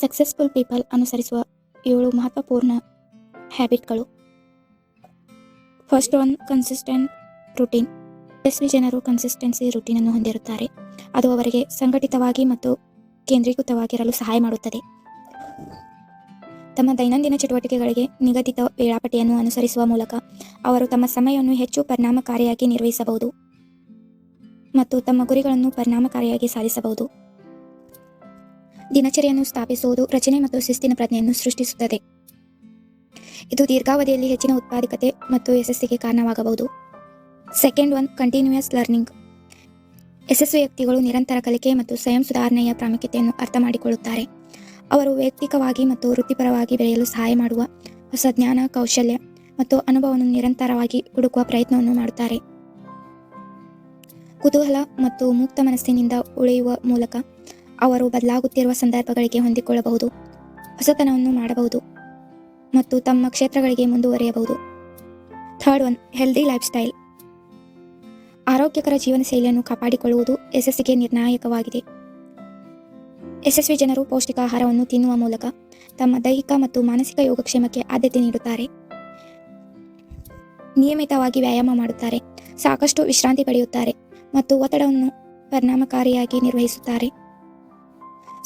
Successful people ಅನುಸರಿಸುವ ಏಳು ಮಹತ್ವಪೂರ್ಣ ಹ್ಯಾಬಿಟ್ಗಳು ಫಸ್ಟ್ ಒನ್ ಕನ್ಸಿಸ್ಟೆಂಟ್ ರುಟೀನ್ ಯಶಸ್ವಿ ಜನರು ಕನ್ಸಿಸ್ಟೆನ್ಸಿ ರುಟೀನನ್ನು ಹೊಂದಿರುತ್ತಾರೆ. ಅದು ಅವರಿಗೆ ಸಂಘಟಿತವಾಗಿ ಮತ್ತು ಕೇಂದ್ರೀಕೃತವಾಗಿರಲು ಸಹಾಯ ಮಾಡುತ್ತದೆ. ತಮ್ಮ ದೈನಂದಿನ ಚಟುವಟಿಕೆಗಳಿಗೆ ನಿಗದಿತ ವೇಳಾಪಟ್ಟಿಯನ್ನು ಅನುಸರಿಸುವ ಮೂಲಕ ಅವರು ತಮ್ಮ ಸಮಯವನ್ನು ಹೆಚ್ಚು ಪರಿಣಾಮಕಾರಿಯಾಗಿ ನಿರ್ವಹಿಸಬಹುದು ಮತ್ತು ತಮ್ಮ ಗುರಿಗಳನ್ನು ಪರಿಣಾಮಕಾರಿಯಾಗಿ ಸಾಧಿಸಬಹುದು. ದಿನಚರಿಯನ್ನು ಸ್ಥಾಪಿಸುವುದು ರಚನೆ ಮತ್ತು ಶಿಸ್ತಿನ ಪ್ರಜ್ಞೆಯನ್ನು ಸೃಷ್ಟಿಸುತ್ತದೆ. ಇದು ದೀರ್ಘಾವಧಿಯಲ್ಲಿ ಹೆಚ್ಚಿನ ಉತ್ಪಾದಕತೆ ಮತ್ತು ಯಶಸ್ಸಿಗೆ ಕಾರಣವಾಗಬಹುದು. ಸೆಕೆಂಡ್ ಒನ್ ಕಂಟಿನ್ಯೂಯಸ್ ಲರ್ನಿಂಗ್ ಯಶಸ್ವಿ ವ್ಯಕ್ತಿಗಳು ನಿರಂತರ ಕಲಿಕೆ ಮತ್ತು ಸ್ವಯಂ ಸುಧಾರಣೆಯ ಪ್ರಾಮುಖ್ಯತೆಯನ್ನು ಅರ್ಥ ಮಾಡಿಕೊಳ್ಳುತ್ತಾರೆ. ಅವರು ವೈಯಕ್ತಿಕವಾಗಿ ಮತ್ತು ವೃತ್ತಿಪರವಾಗಿ ಬೆಳೆಯಲು ಸಹಾಯ ಮಾಡುವ ಹೊಸ ಜ್ಞಾನ, ಕೌಶಲ್ಯ ಮತ್ತು ಅನುಭವವನ್ನು ನಿರಂತರವಾಗಿ ಹುಡುಕುವ ಪ್ರಯತ್ನವನ್ನು ಮಾಡುತ್ತಾರೆ. ಕುತೂಹಲ ಮತ್ತು ಮುಕ್ತ ಮನಸ್ಸಿನಿಂದ ಉಳಿಯುವ ಮೂಲಕ ಅವರು ಬದಲಾಗುತ್ತಿರುವ ಸಂದರ್ಭಗಳಿಗೆ ಹೊಂದಿಕೊಳ್ಳಬಹುದು, ಹೊಸತನವನ್ನು ಮಾಡಬಹುದು ಮತ್ತು ತಮ್ಮ ಕ್ಷೇತ್ರಗಳಿಗೆ ಮುಂದುವರಿಯಬಹುದು. Third one, healthy lifestyle ಆರೋಗ್ಯಕರ ಜೀವನ ಶೈಲಿಯನ್ನು ಕಾಪಾಡಿಕೊಳ್ಳುವುದು ಯಶಸ್ಸಿಗೆ ನಿರ್ಣಾಯಕವಾಗಿದೆ. ಯಶಸ್ವಿ ಜನರು ಪೌಷ್ಟಿಕ ಆಹಾರವನ್ನು ತಿನ್ನುವ ಮೂಲಕ ತಮ್ಮ ದೈಹಿಕ ಮತ್ತು ಮಾನಸಿಕ ಯೋಗಕ್ಷೇಮಕ್ಕೆ ಆದ್ಯತೆ ನೀಡುತ್ತಾರೆ. ನಿಯಮಿತವಾಗಿ ವ್ಯಾಯಾಮ ಮಾಡುತ್ತಾರೆ, ಸಾಕಷ್ಟು ವಿಶ್ರಾಂತಿ ಪಡೆಯುತ್ತಾರೆ ಮತ್ತು ಒತ್ತಡವನ್ನು ಪರಿಣಾಮಕಾರಿಯಾಗಿ ನಿರ್ವಹಿಸುತ್ತಾರೆ.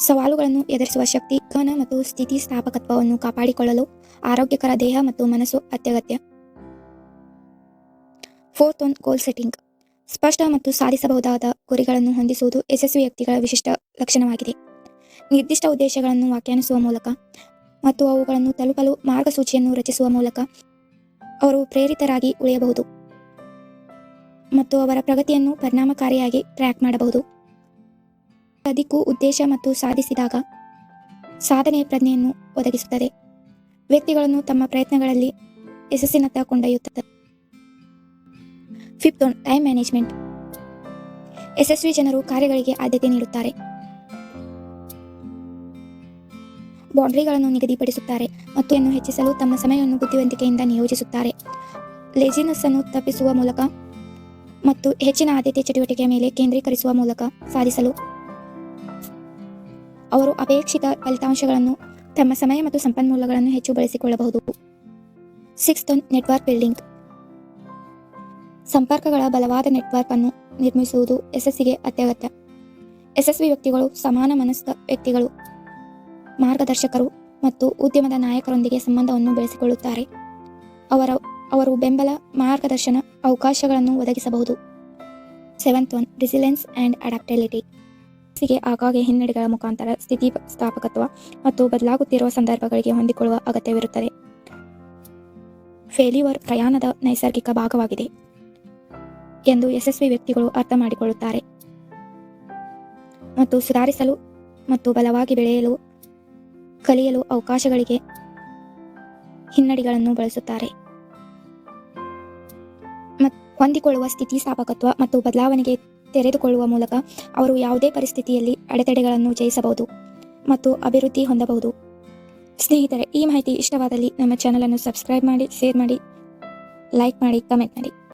ಸವಾಲುಗಳನ್ನು ಎದುರಿಸುವ ಶಕ್ತಿ ಗಮನ ಮತ್ತು ಸ್ಥಿತಿಸ್ಥಾಪಕತ್ವವನ್ನು ಕಾಪಾಡಿಕೊಳ್ಳಲು ಆರೋಗ್ಯಕರ ದೇಹ ಮತ್ತು ಮನಸ್ಸು ಅತ್ಯಗತ್ಯ. ಫೋರ್ತ್ ಒನ್ ಗೋಲ್ ಸೆಟ್ಟಿಂಗ್ ಸ್ಪಷ್ಟ ಮತ್ತು ಸಾಧಿಸಬಹುದಾದ ಗುರಿಗಳನ್ನು ಹೊಂದಿಸುವುದು ಯಶಸ್ವಿ ವ್ಯಕ್ತಿಗಳ ವಿಶಿಷ್ಟ ಲಕ್ಷಣವಾಗಿದೆ. ನಿರ್ದಿಷ್ಟ ಉದ್ದೇಶಗಳನ್ನು ವ್ಯಾಖ್ಯಾನಿಸುವ ಮೂಲಕ ಮತ್ತು ಅವುಗಳನ್ನು ತಲುಪಲು ಮಾರ್ಗಸೂಚಿಯನ್ನು ರಚಿಸುವ ಮೂಲಕ ಅವರು ಪ್ರೇರಿತರಾಗಿ ಉಳಿಯಬಹುದು ಮತ್ತು ಅವರ ಪ್ರಗತಿಯನ್ನು ಪರಿಣಾಮಕಾರಿಯಾಗಿ ಟ್ರ್ಯಾಕ್ ಮಾಡಬಹುದು. ದಿಕ್ಕು ಉದ್ದೇಶ ಮತ್ತು ಸಾಧಿಸಿದಾಗ ಸಾಧನೆ ಪ್ರಜ್ಞೆಯನ್ನು ಒದಗಿಸುತ್ತದೆ. ವ್ಯಕ್ತಿಗಳನ್ನು ತಮ್ಮ ಪ್ರಯತ್ನಗಳಲ್ಲಿ ಯಶಸ್ಸಿನತ್ತ ಕೊಂಡೊಯ್ಯುತ್ತದೆ ಫಿಫ್ತ್ ಒನ್ ಟೈಮ್ ಮ್ಯಾನೇಜ್ಮೆಂಟ್ ಯಶಸ್ವಿ ಜನರು ಕಾರ್ಯಗಳಿಗೆ ಆದ್ಯತೆ ನೀಡುತ್ತಾರೆ. ಬೌಂಡ್ರಿಗಳನ್ನು ನಿಗದಿಪಡಿಸುತ್ತಾರೆ ಮತ್ತು ಅನ್ನು ಹೆಚ್ಚಿಸಲು ತಮ್ಮ ಸಮಯವನ್ನು ಬುದ್ಧಿವಂತಿಕೆಯಿಂದ ನಿಯೋಜಿಸುತ್ತಾರೆ. ಲೇಜಿನೆಸ್ ಅನ್ನು ತಪ್ಪಿಸುವ ಮೂಲಕ ಮತ್ತು ಹೆಚ್ಚಿನ ಆದ್ಯತೆ ಚಟುವಟಿಕೆಯ ಮೇಲೆ ಕೇಂದ್ರೀಕರಿಸುವ ಮೂಲಕ ಸಾಧಿಸಲು ಅವರು ಅಪೇಕ್ಷಿತ ಫಲಿತಾಂಶಗಳನ್ನು ತಮ್ಮ ಸಮಯ ಮತ್ತು ಸಂಪನ್ಮೂಲಗಳನ್ನು ಹೆಚ್ಚು ಬಳಸಿಕೊಳ್ಳಬಹುದು. ಸಿಕ್ಸ್ತ್ ನೆಟ್ವರ್ಕ್ ಬಿಲ್ಡಿಂಗ್ ಸಂಪರ್ಕಗಳ ಬಲವಾದ ನೆಟ್ವರ್ಕ್ ಅನ್ನು ನಿರ್ಮಿಸುವುದು ಯಶಸ್ಸಿಗೆ ಅತ್ಯಗತ್ಯ. ಯಶಸ್ವಿ ವ್ಯಕ್ತಿಗಳು, ಸಮಾನ ಮನಸ್ಕ ವ್ಯಕ್ತಿಗಳು, ಮಾರ್ಗದರ್ಶಕರು ಮತ್ತು ಉದ್ಯಮದ ನಾಯಕರೊಂದಿಗೆ ಸಂಬಂಧವನ್ನು ಬೆಳೆಸಿಕೊಳ್ಳುತ್ತಾರೆ. ಅವರ, ಅವರು ಬೆಂಬಲ, ಮಾರ್ಗದರ್ಶನ, ಅವಕಾಶಗಳನ್ನು ಒದಗಿಸಬಹುದು. Seventh one resilience and adaptability ಗೆ ಆಗಾಗ್ಗೆ ಹಿನ್ನಡೆಗಳ ಮುಖಾಂತರ ಸ್ಥಿತಿ ಸ್ಥಾಪಕತ್ವ ಮತ್ತು ಬದಲಾಗುತ್ತಿರುವ ಸಂದರ್ಭಗಳಿಗೆ ಹೊಂದಿಕೊಳ್ಳುವ ಅಗತ್ಯವಿರುತ್ತದೆ. ಫೇಲ್ಯೂರ್ ಪ್ರಯಾಣದ ನೈಸರ್ಗಿಕ ಭಾಗವಾಗಿದೆ ಎಂದು ಯಶಸ್ವಿ ವ್ಯಕ್ತಿಗಳು ಅರ್ಥ ಮಾಡಿಕೊಳ್ಳುತ್ತಾರೆ. ಮತ್ತು ಸುಧಾರಿಸಲು ಮತ್ತು ಬಲವಾಗಿ ಬೆಳೆಯಲು, ಕಲಿಯಲು ಅವಕಾಶಗಳಿಗೆ ಹಿನ್ನಡಿಗಳನ್ನು ಬಳಸುತ್ತಾರೆ. ಹೊಂದಿಕೊಳ್ಳುವ ಹೊಂದಿಕೊಳ್ಳುವ ಸ್ಥಿತಿಸ್ಥಾಪಕತ್ವ ಮತ್ತು ಬದಲಾವಣೆಗೆ ತೆರೆದುಕೊಳ್ಳುವ ಮೂಲಕ ಅವರು ಯಾವುದೇ ಪರಿಸ್ಥಿತಿಯಲ್ಲಿ ಅಡೆತಡೆಗಳನ್ನು ಜಯಿಸಬಹುದು ಮತ್ತು ಅಭಿವೃದ್ಧಿ ಹೊಂದಬಹುದು. ಸ್ನೇಹಿತರೆ, ಈ ಮಾಹಿತಿ ಇಷ್ಟವಾದಲ್ಲಿ ನಮ್ಮ ಚಾನಲನ್ನು ಸಬ್ಸ್ಕ್ರೈಬ್ ಮಾಡಿ ಶೇರ್ ಮಾಡಿ ಲೈಕ್ ಮಾಡಿ ಕಮೆಂಟ್ ಮಾಡಿ.